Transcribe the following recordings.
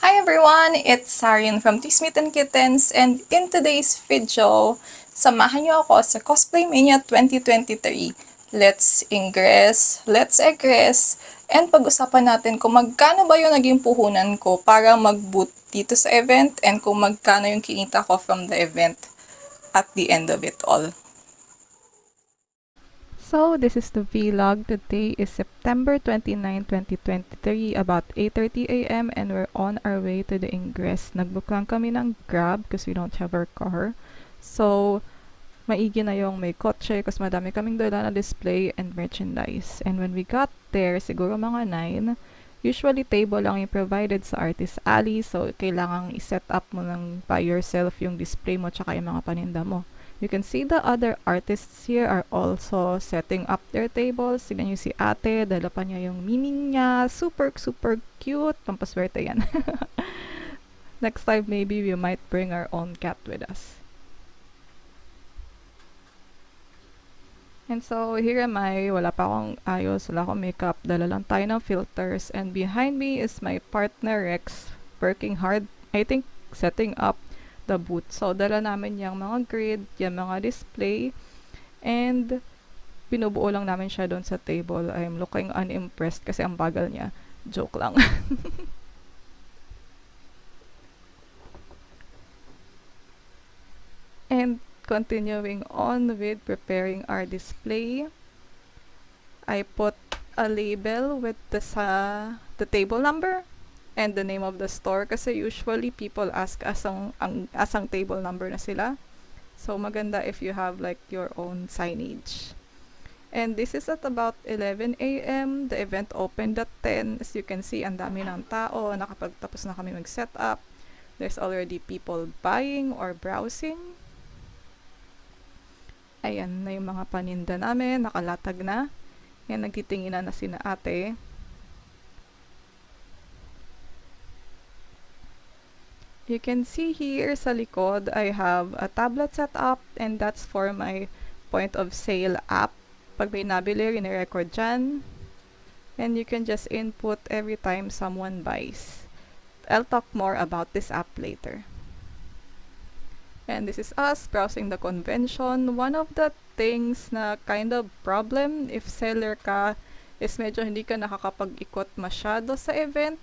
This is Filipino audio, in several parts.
Hi everyone! It's Sarin from Tismit and Kittens and in today's video, samahan niyo ako sa Cosplay Mania 2023. Let's ingress, let's egress, and pag-usapan natin kung magkano ba yung naging puhunan ko para mag-boot dito sa event and kung magkano yung kinita ko from the event at the end of it all. So, this is the vlog. Today is September 29, 2023, about 8.30 a.m. and we're on our way to the ingress. Nagbook lang kami ng Grab because we don't have our car. So, maigi na yung may kotse kasi madami kaming dala na display and merchandise. And when we got there, siguro mga 9, usually table lang yung provided sa Artist Alley. So, kailangang i-set up mo ng by yourself yung display mo tsaka yung mga paninda mo. You can see the other artists here are also setting up their tables. Tignan nyo si ate, dala pa niya yung meaning niya. Super, super cute. Pampaswerte yan. Next time, maybe we might bring our own cat with us. And so, here am I. Wala pa akong ayos. Wala akong makeup. Dala lang tayo ng filters. And behind me is my partner, Rex, working hard. I think setting up the booth. So, dala namin yung mga grid, yung mga display, and binubuo lang namin siya doon sa table. I'm looking unimpressed kasi ang bagal niya. Joke lang. and continuing on with preparing our display, I put a label with the, sa, the table number and the name of the store kasi usually people ask asang ang asang table number na sila. So maganda if you have like your own signage. And this is at about 11 a.m. The event opened at 10. As you can see, ang dami ng tao. Nakapagtapos na kami mag-set up. There's already people buying or browsing. Ayan na yung mga paninda namin. Nakalatag na. Yan, nagtitinginan na sina ate. You can see here sa likod, I have a tablet set up and that's for my point of sale app. Pag may nabili, record dyan. And you can just input every time someone buys. I'll talk more about this app later. And this is us browsing the convention. One of the things na kind of problem if seller ka is medyo hindi ka nakakapag-ikot masyado sa event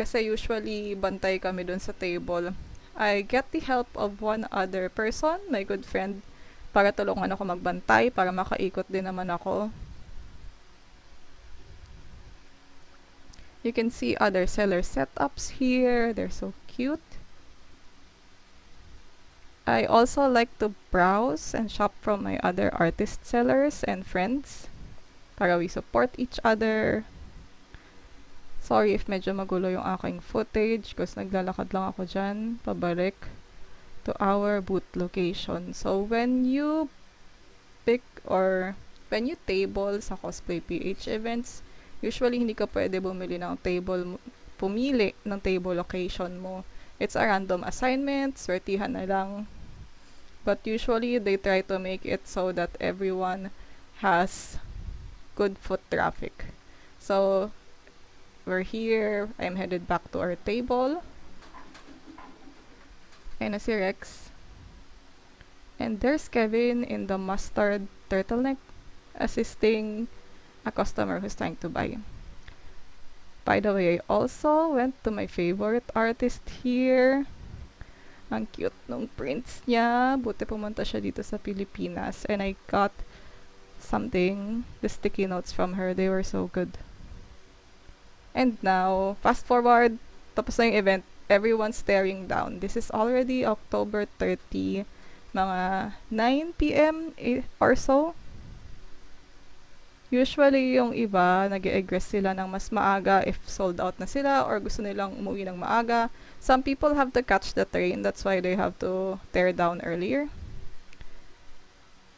kasi usually bantay kami dun sa table. I get the help of one other person, my good friend, para tulungan ako magbantay, para makaikot din naman ako. You can see other seller setups here. They're so cute. I also like to browse and shop from my other artist sellers and friends para we support each other. Sorry if medyo magulo yung aking footage kasi naglalakad lang ako dyan, pabalik to our booth location. So, when you pick or when you table sa Cosplay PH events, usually hindi ka pwede bumili ng table, pumili ng table location mo. It's a random assignment, swertihan na lang. But usually, they try to make it so that everyone has good foot traffic. So, we're here. I'm headed back to our table. And si Rex. And there's Kevin in the mustard turtleneck assisting a customer who's trying to buy. By the way, I also went to my favorite artist here. Ang cute nung prints niya. Buti pumunta siya dito sa Pilipinas. And I got something, the sticky notes from her. They were so good. And now, fast forward, tapos na yung event, everyone's staring down. This is already October 30, mga 9 p.m. or so. Usually, yung iba, nag egress sila ng mas maaga if sold out na sila or gusto nilang umuwi ng maaga. Some people have to catch the train, that's why they have to tear down earlier.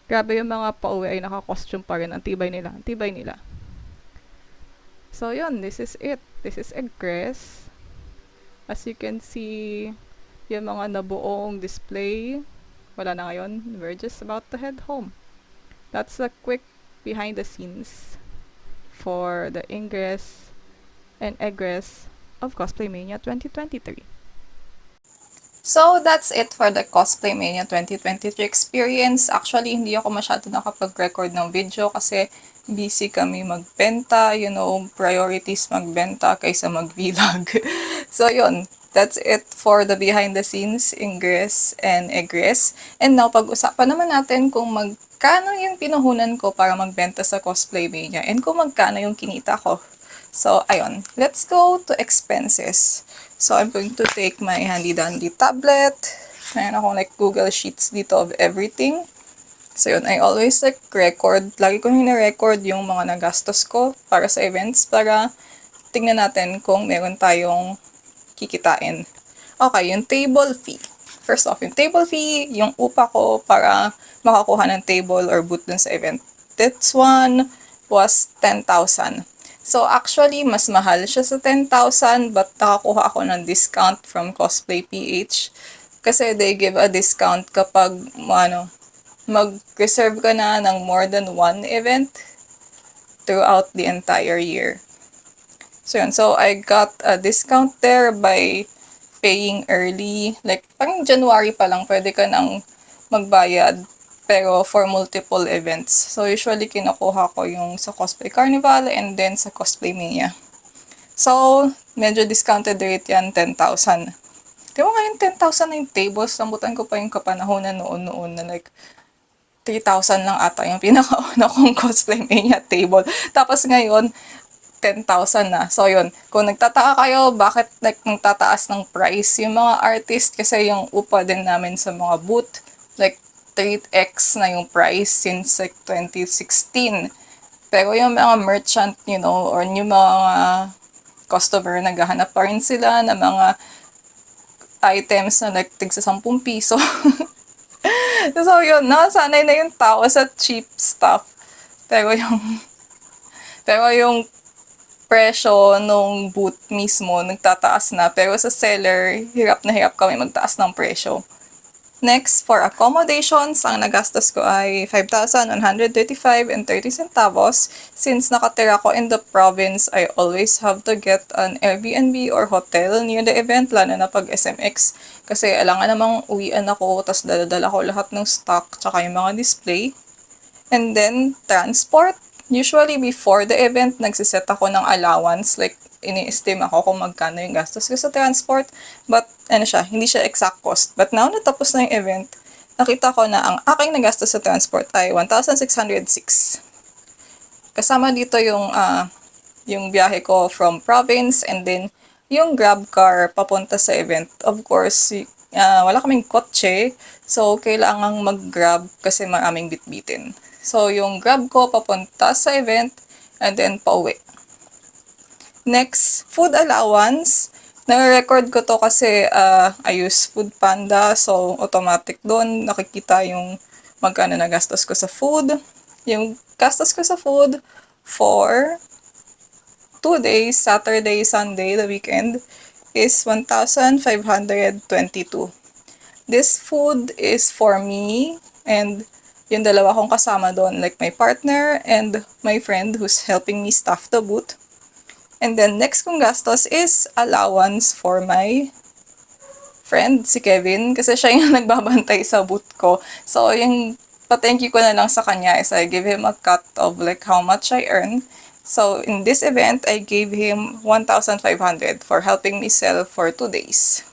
Grabe yung mga pauwi ay naka-costume pa rin. Ang tibay nila. Ang tibay nila. So, yun, this is it. This is egress. As you can see, yung mga nabuong display, wala na ngayon. We're just about to head home. That's a quick behind the scenes for the ingress and egress of Cosplay Mania 2023. So, that's it for the Cosplay Mania 2023 experience. Actually, hindi ako masyado nakapag-record ng video kasi busy kami magbenta, you know, priorities magbenta kaysa mag-vlog. so, yun. That's it for the behind the scenes, ingress and egress. And now, pag-usapan naman natin kung magkano yung pinuhunan ko para magbenta sa Cosplay Mania and kung magkano yung kinita ko. So, ayun. Let's go to expenses. So, I'm going to take my handy-dandy tablet. Mayroon akong like Google Sheets dito of everything. So, yun. I always like record. Lagi ko hina-record yung mga nagastos ko para sa events para tingnan natin kung meron tayong kikitain. Okay, yung table fee. First off, yung table fee, yung upa ko para makakuha ng table or booth dun sa event. This one was 10,000. So actually, mas mahal siya sa 10,000 but nakakuha ako ng discount from Cosplay PH. Kasi they give a discount kapag ano, mag-reserve ka na ng more than one event throughout the entire year. So yun, so I got a discount there by paying early. Like, parang January pa lang, pwede ka nang magbayad pero for multiple events. So usually kinukuha ko yung sa Cosplay Carnival and then sa Cosplay Mania. So, medyo discounted rate yan, 10,000. Di ba ngayon 10,000 na yung tables? Sambutan ko pa yung kapanahonan noon-noon na like 3,000 lang ata yung pinakauna kong Cosplay Mania table. Tapos ngayon, 10,000 na. So, yun. Kung nagtataka kayo, bakit like, nagtataas ng price yung mga artist? Kasi yung upa din namin sa mga booth, like, 3x na yung price since like 2016. Pero yung mga merchant, you know, or yung mga customer, naghahanap pa rin sila ng mga items na like tigsa 10 piso. so, yun, nakasanay na yung tao sa cheap stuff. Pero yung, pero yung presyo nung booth mismo nagtataas na. Pero sa seller, hirap na hirap kami magtaas ng presyo. Next, for accommodations, ang nagastos ko ay 5,135 and 30 centavos. Since nakatira ko in the province, I always have to get an Airbnb or hotel near the event, lalo na pag SMX. Kasi alangan namang uwian ako, tas daladala ko lahat ng stock, tsaka yung mga display. And then, transport. Usually, before the event, nagsiset ako ng allowance. Like, ini-estimate ako kung magkano yung gastos ko sa transport. But, ano siya, hindi siya exact cost. But now, natapos na yung event, nakita ko na ang aking nagastos sa transport ay 1,606. Kasama dito yung, ah, yung biyahe ko from province and then yung grab car papunta sa event. Of course, ah, wala kaming kotse, so kailangang mag-grab kasi maraming bitbitin. So, yung grab ko papunta sa event and then pauwi. Next, food allowance. Na-record ko to kasi uh, I use Food Panda. So, automatic doon. Nakikita yung magkano na gastos ko sa food. Yung gastos ko sa food for two days, Saturday, Sunday, the weekend, is 1,522. This food is for me and yung dalawa kong kasama doon, like my partner and my friend who's helping me staff the booth. And then next kong gastos is allowance for my friend, si Kevin, kasi siya yung nagbabantay sa booth ko. So, yung pa-thank you ko na lang sa kanya is I give him a cut of like how much I earn. So, in this event, I gave him 1,500 for helping me sell for two days.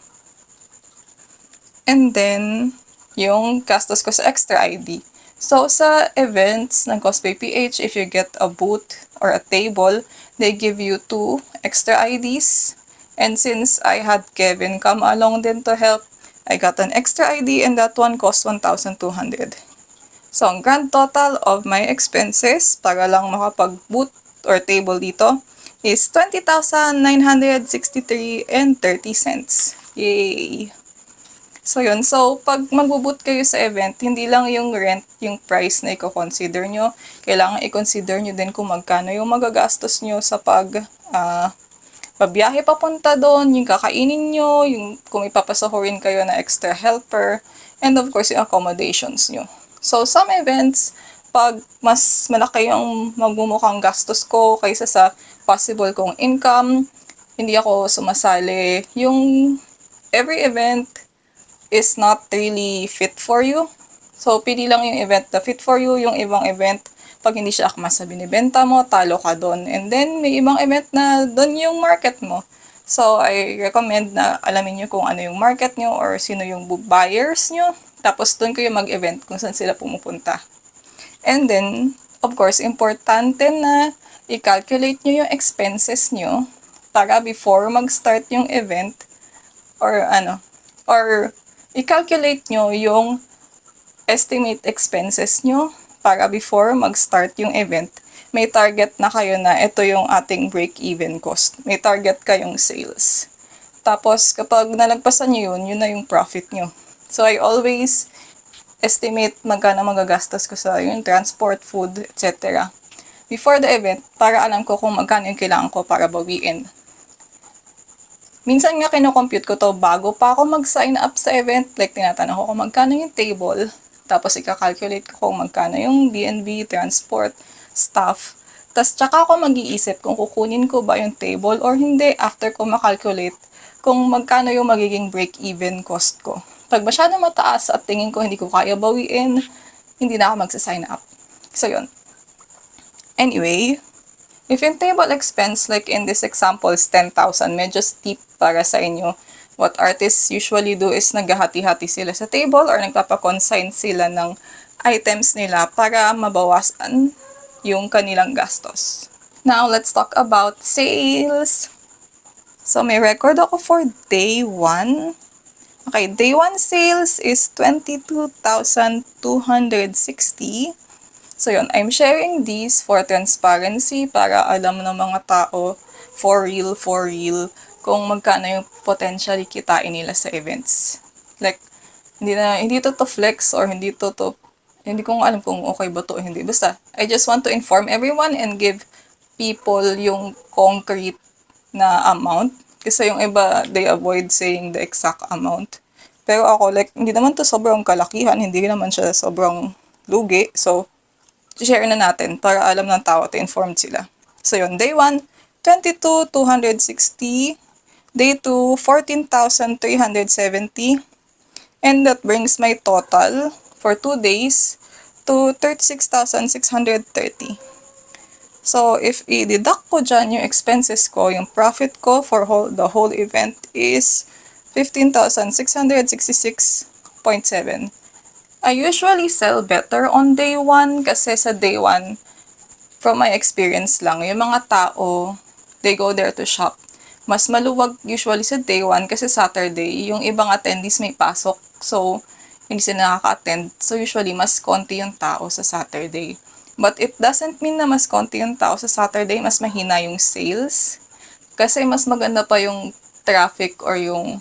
And then, yung gastos ko sa extra ID. So, sa events ng Cosplay PH, if you get a booth or a table, they give you two extra IDs. And since I had Kevin come along din to help, I got an extra ID and that one cost 1,200. So, ang grand total of my expenses para lang makapag-boot or table dito is 20,963 and 30 cents. Yay! So, yun. So, pag magbuboot kayo sa event, hindi lang yung rent, yung price na i-consider nyo. Kailangan i-consider nyo din kung magkano yung magagastos nyo sa pag ah, pabiyahe papunta doon, yung kakainin nyo, yung kung ipapasahurin kayo na extra helper, and of course, yung accommodations nyo. So, some events, pag mas malaki yung magmumukhang gastos ko kaysa sa possible kong income, hindi ako sumasali. Yung every event is not really fit for you. So, pili lang yung event na fit for you. Yung ibang event, pag hindi siya akma sa binibenta mo, talo ka doon. And then, may ibang event na doon yung market mo. So, I recommend na alamin nyo kung ano yung market nyo or sino yung bu- buyers nyo. Tapos, doon kayo mag-event kung saan sila pumupunta. And then, of course, importante na i-calculate nyo yung expenses nyo para before mag-start yung event or ano, or i-calculate nyo yung estimate expenses nyo para before mag-start yung event. May target na kayo na ito yung ating break-even cost. May target kayong sales. Tapos, kapag nalagpasan nyo yun, yun na yung profit nyo. So, I always estimate magkano magagastos ko sa yung transport, food, etc. Before the event, para alam ko kung magkano yung kailangan ko para bawiin. Minsan nga kinocompute ko to bago pa ako mag-sign up sa event. Like, tinatanong ko kung magkano yung table. Tapos, ika-calculate ko kung magkano yung B&B, transport, staff. Tapos, tsaka ako mag-iisip kung kukunin ko ba yung table or hindi after ko makalculate kung magkano yung magiging break-even cost ko. Pag masyado mataas at tingin ko hindi ko kaya bawiin, hindi na ako magsa-sign up. So, yun. Anyway, if yung table expense, like in this example, is 10,000, medyo steep para sa inyo. What artists usually do is naghahati-hati sila sa table or nagpapakonsign sila ng items nila para mabawasan yung kanilang gastos. Now, let's talk about sales. So, may record ako for day 1. Okay, day 1 sales is 22,260. So yun, I'm sharing these for transparency para alam ng mga tao for real, for real, kung magkano yung potentially kitain nila sa events. Like, hindi na, hindi to to flex or hindi to to, hindi ko alam kung okay ba to o hindi. Basta, I just want to inform everyone and give people yung concrete na amount. Kasi yung iba, they avoid saying the exact amount. Pero ako, like, hindi naman to sobrang kalakihan, hindi naman siya sobrang lugi. So, share na natin para alam ng tao at informed sila. So yun, day 1, 22,260. Day 2, 14,370. And that brings my total for 2 days to 36,630. So, if i-deduct ko dyan yung expenses ko, yung profit ko for whole, the whole event is 15,666.7. I usually sell better on day 1 kasi sa day 1, from my experience lang, yung mga tao, they go there to shop. Mas maluwag usually sa day 1 kasi Saturday, yung ibang attendees may pasok. So, hindi sila nakaka-attend. So, usually, mas konti yung tao sa Saturday. But it doesn't mean na mas konti yung tao sa Saturday, mas mahina yung sales. Kasi mas maganda pa yung traffic or yung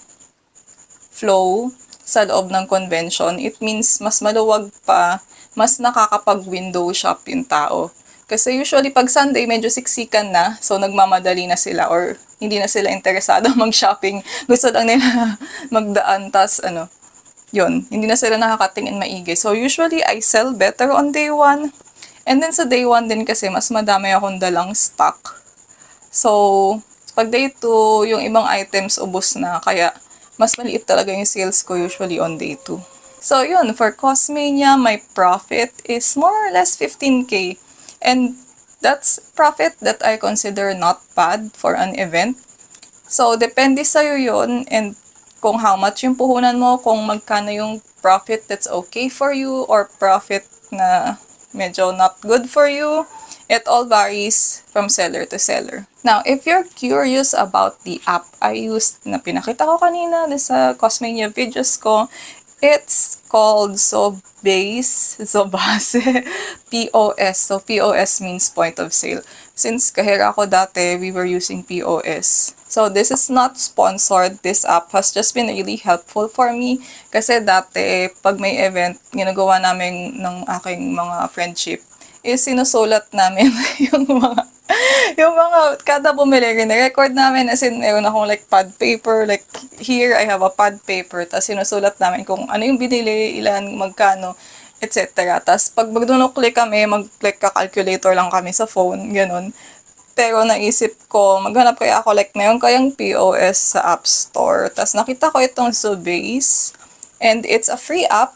flow sa loob ng convention, it means mas maluwag pa, mas nakakapag-window shop yung tao. Kasi usually pag Sunday medyo siksikan na, so nagmamadali na sila or hindi na sila interesado mag-shopping. Gusto lang nila magdaan, tas ano, yun, hindi na sila nakakatingin maigi. So usually I sell better on day 1. And then sa day 1 din kasi mas madami akong dalang stock. So, pag day 2, yung ibang items ubos na, kaya mas maliit talaga yung sales ko usually on day 2. So, yun, for Cosmania, my profit is more or less 15k. And that's profit that I consider not bad for an event. So, depende sa'yo yun and kung how much yung puhunan mo, kung magkano yung profit that's okay for you or profit na medyo not good for you. It all varies from seller to seller. Now, if you're curious about the app I used na pinakita ko kanina sa Cosmania videos ko, it's called Zobase, Zobase, POS. So, POS means point of sale. Since kahira ako dati, we were using POS. So, this is not sponsored. This app has just been really helpful for me. Kasi dati, pag may event, ginagawa namin ng aking mga friendship, is sinusulat namin yung mga yung mga kada bumili record namin as in meron akong like pad paper like here I have a pad paper tapos sinusulat namin kung ano yung binili ilan magkano etc. Tapos pag magdunok-click kami mag-click ka calculator lang kami sa phone ganun Pero naisip ko, maghanap kaya ako, like, meron kayang POS sa App Store. Tapos nakita ko itong Subase. And it's a free app.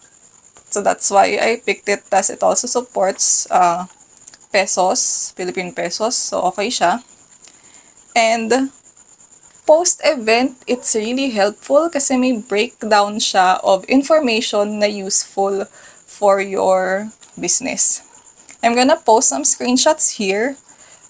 So that's why I picked it. Tapos it also supports uh, pesos, Philippine pesos. So okay siya. And post-event, it's really helpful kasi may breakdown siya of information na useful for your business. I'm gonna post some screenshots here.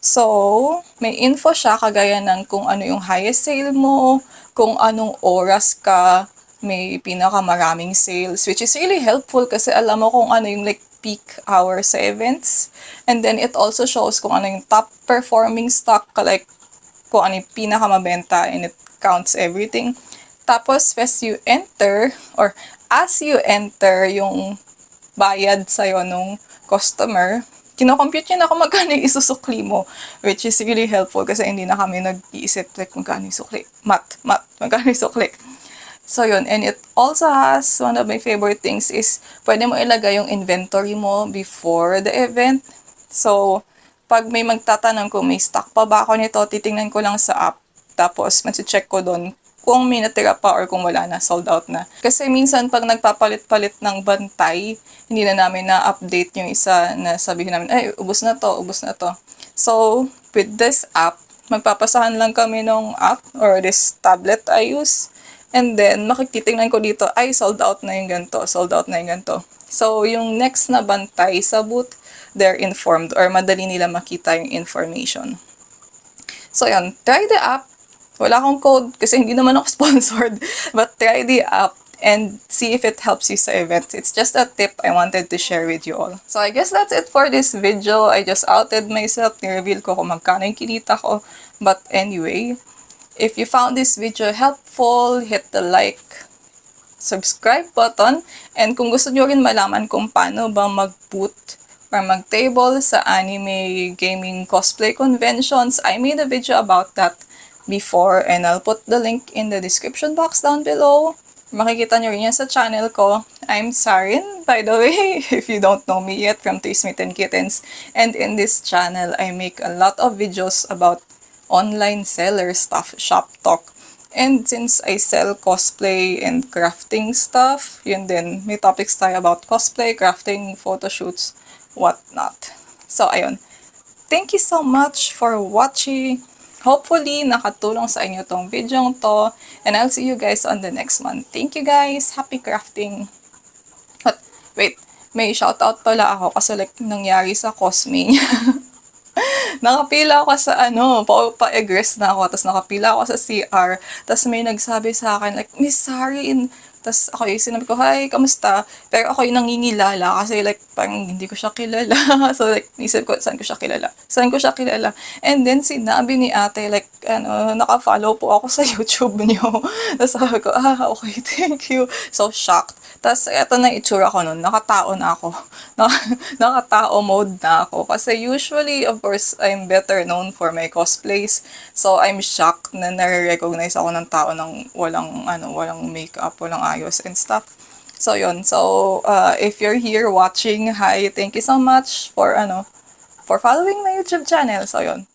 So, may info siya kagaya ng kung ano yung highest sale mo, kung anong oras ka may pinakamaraming sales, which is really helpful kasi alam mo kung ano yung like peak hour events. And then it also shows kung ano yung top performing stock, like kung ano yung pinakamabenta and it counts everything. Tapos, as you enter, or as you enter yung bayad sa'yo nung customer, kinocompute niya na kung magkano yung isusukli mo, which is really helpful kasi hindi na kami nag-iisip like magkano yung sukli. Mat, mat, magkano yung sukli. So yun, and it also has, one of my favorite things is, pwede mo ilagay yung inventory mo before the event. So, pag may magtatanong kung may stock pa ba ako nito, titingnan ko lang sa app. Tapos, check ko doon kung may natira pa or kung wala na, sold out na. Kasi minsan pag nagpapalit-palit ng bantay, hindi na namin na-update yung isa na sabihin namin, ay, ubos na to, ubos na to. So, with this app, magpapasahan lang kami ng app or this tablet I use. And then, makikititingnan ko dito, ay, sold out na yung ganito, sold out na yung ganito. So, yung next na bantay sa booth, they're informed or madali nila makita yung information. So, yun, try the app. Wala akong code kasi hindi naman ako sponsored. But try the app and see if it helps you sa events. It's just a tip I wanted to share with you all. So I guess that's it for this video. I just outed myself. Ni-reveal ko kung magkano yung kinita ko. But anyway, if you found this video helpful, hit the like, subscribe button. And kung gusto nyo rin malaman kung paano ba mag-boot or mag-table sa anime gaming cosplay conventions, I made a video about that before and I'll put the link in the description box down below. Makikita nyo rin yan sa channel ko. I'm Sarin, by the way, if you don't know me yet from Smith and Kittens. And in this channel, I make a lot of videos about online seller stuff, shop talk. And since I sell cosplay and crafting stuff, yun din, may topics tayo about cosplay, crafting, photo shoots, whatnot. So, ayun. Thank you so much for watching. Hopefully, nakatulong sa inyo tong video to. And I'll see you guys on the next one. Thank you guys. Happy crafting. But, wait. May shoutout pala ako kasi like nangyari sa Cosme nakapila ako sa ano, pa, pa-egress na ako, tapos nakapila ako sa CR, tapos may nagsabi sa akin, like, Miss Sarin, tapos ako yung sinabi ko, hi, kamusta? Pero ako yung nangingilala kasi like, parang hindi ko siya kilala. so like, isip ko, saan ko siya kilala? Saan ko siya kilala? And then sinabi ni ate, like, ano, naka-follow po ako sa YouTube niyo. tapos sabi ko, ah, okay, thank you. So shocked. Tapos, eto na itsura ko nun. Nakatao na ako. Naka- Nakatao mode na ako. Kasi usually, of course, I'm better known for my cosplays. So, I'm shocked na nare-recognize ako ng tao ng walang, ano, walang makeup, walang ayos and stuff. So, yun. So, uh, if you're here watching, hi, thank you so much for, ano, for following my YouTube channel. So, yun.